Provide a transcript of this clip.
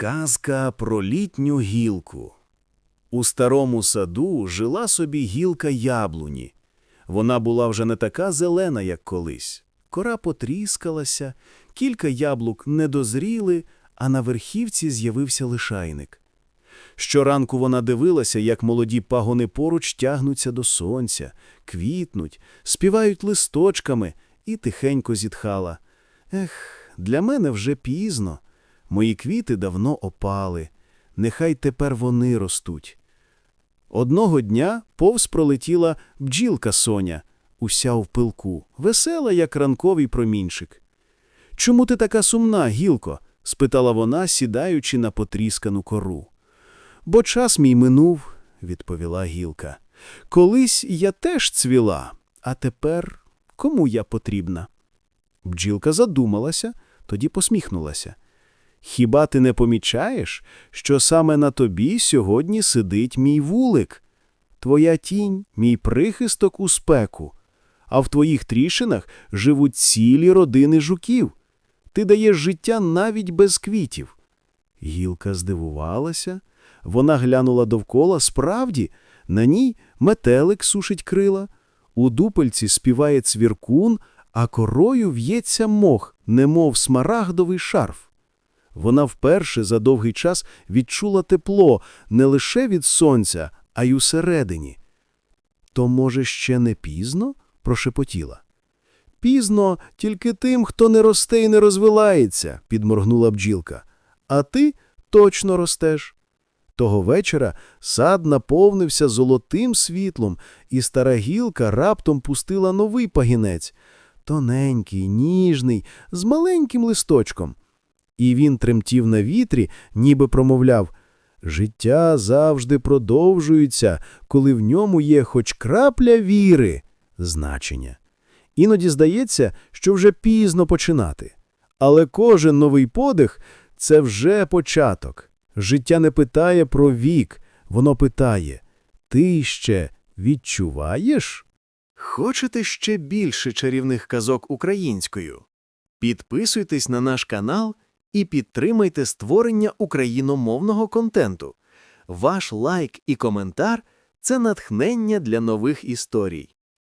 Казка про літню гілку. У старому саду жила собі гілка яблуні. Вона була вже не така зелена, як колись. Кора потріскалася, кілька яблук не дозріли, а на верхівці з'явився лишайник. Щоранку вона дивилася, як молоді пагони поруч тягнуться до сонця, квітнуть, співають листочками і тихенько зітхала. Ех, для мене вже пізно. Мої квіти давно опали. Нехай тепер вони ростуть. Одного дня повз пролетіла бджілка Соня, уся в пилку, весела, як ранковий промінчик. Чому ти така сумна, гілко? спитала вона, сідаючи на потріскану кору. Бо час мій минув, відповіла гілка. Колись я теж цвіла, а тепер кому я потрібна? Бджілка задумалася, тоді посміхнулася. Хіба ти не помічаєш, що саме на тобі сьогодні сидить мій вулик? Твоя тінь, мій прихисток у спеку, а в твоїх трішинах живуть цілі родини жуків. Ти даєш життя навіть без квітів. Гілка здивувалася. Вона глянула довкола, справді, на ній метелик сушить крила, у дупельці співає цвіркун, а корою в'ється мох, немов смарагдовий шарф. Вона вперше за довгий час відчула тепло не лише від сонця, а й усередині. То, може, ще не пізно? прошепотіла. Пізно тільки тим, хто не росте і не розвивається, підморгнула бджілка. А ти точно ростеш. Того вечора сад наповнився золотим світлом, і стара гілка раптом пустила новий пагінець тоненький, ніжний, з маленьким листочком. І він тремтів на вітрі, ніби промовляв Життя завжди продовжується, коли в ньому є хоч крапля віри, значення. Іноді здається, що вже пізно починати. Але кожен новий подих це вже початок. Життя не питає про вік, воно питає Ти ще відчуваєш? Хочете ще більше чарівних казок українською? Підписуйтесь на наш канал і підтримайте створення україномовного контенту. Ваш лайк і коментар це натхнення для нових історій.